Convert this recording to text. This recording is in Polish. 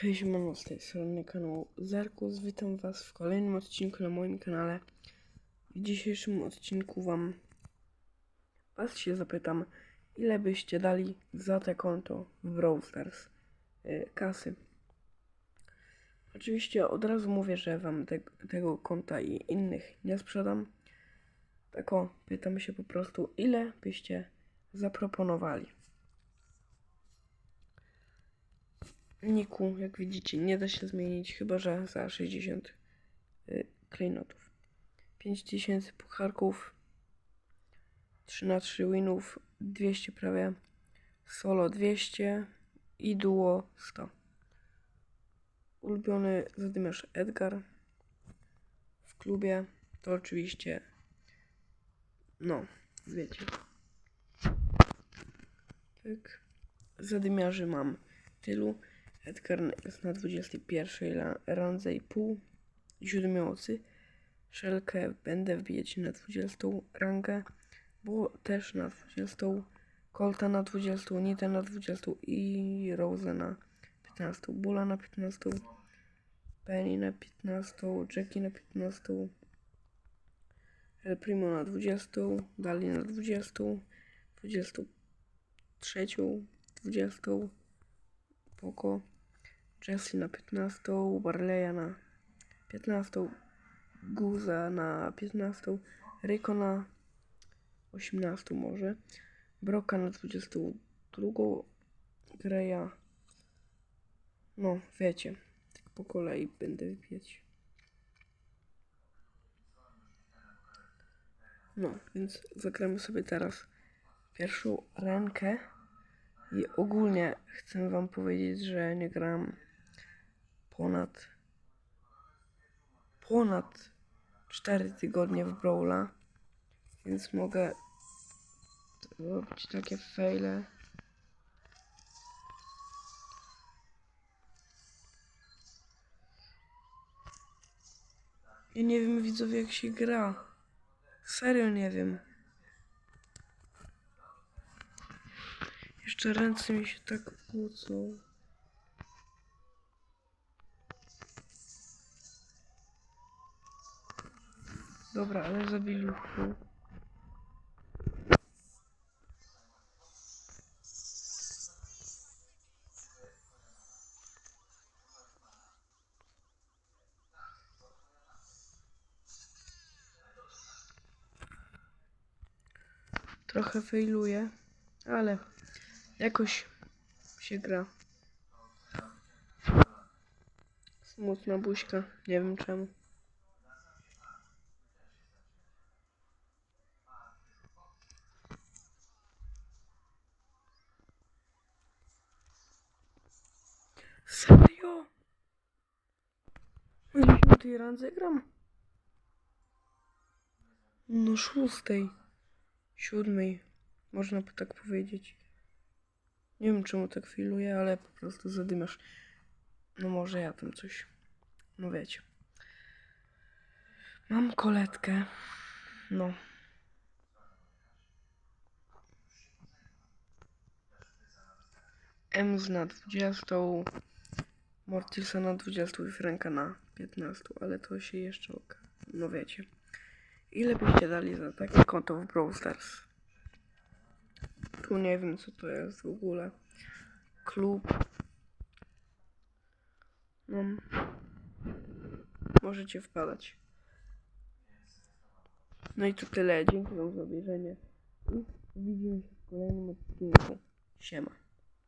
Hej, siemano, z tej strony kanału Zerkus. Witam Was w kolejnym odcinku na moim kanale. W dzisiejszym odcinku Wam Was się zapytam, ile byście dali za te konto w Brawl Stars y, kasy. Oczywiście od razu mówię, że Wam te, tego konta i innych nie sprzedam. Tak o, pytam się po prostu, ile byście zaproponowali. Niku, jak widzicie, nie da się zmienić, chyba że za 60 y, klejnotów. 5000 pucharków, 3 na 3 winów, 200 prawie, solo 200 i duo 100. Ulubiony zadymiarz Edgar w klubie to oczywiście, no, wiecie. Tak. Zadymiarzy mam tylu. Edgar jest na 21 la- randze i pół. Siódmiocy. Szelkę będę wbijać na 20 rangę, bo też na 20. Colta na 20, Nita na 20 i Rose na 15. Bula na 15. Penny na 15. Jackie na 15. El Primo na 20. Dali na 20. 23. 20. Poco. Jessie na 15, Barleya na 15, Guza na 15, Rico na 18 może, Broka na 22, Greya, no wiecie, tak po kolei będę wypieć. No, więc zagramy sobie teraz pierwszą rękę. I ogólnie chcę wam powiedzieć, że nie gram ponad ponad 4 tygodnie w Brawla, więc mogę robić takie faile. Ja nie wiem widzowie jak się gra. Serio nie wiem. Jeszcze ręce mi się tak kłócą. Dobra, ale zabiliśmy. Trochę failuję, ale jakoś się gra. Smutna buźka, nie wiem czemu. Serio? Na dziesiątej randze gram? No szóstej. Siódmej. Można by tak powiedzieć. Nie wiem czemu tak filuję, ale po prostu zadymiasz. No może ja tam coś. No wiecie. Mam koletkę. No. Ems na 20, Mortisa na 20 i Franka na 15, ale to się jeszcze oka. No wiecie. Ile byście dali za takie konto w Brawl Stars? Nie wiem co to jest w ogóle. Klub. No. Możecie wpadać. No i to tyle. Dziękuję za obejrzenie. I widzimy się w kolejnym odcinku. Siema.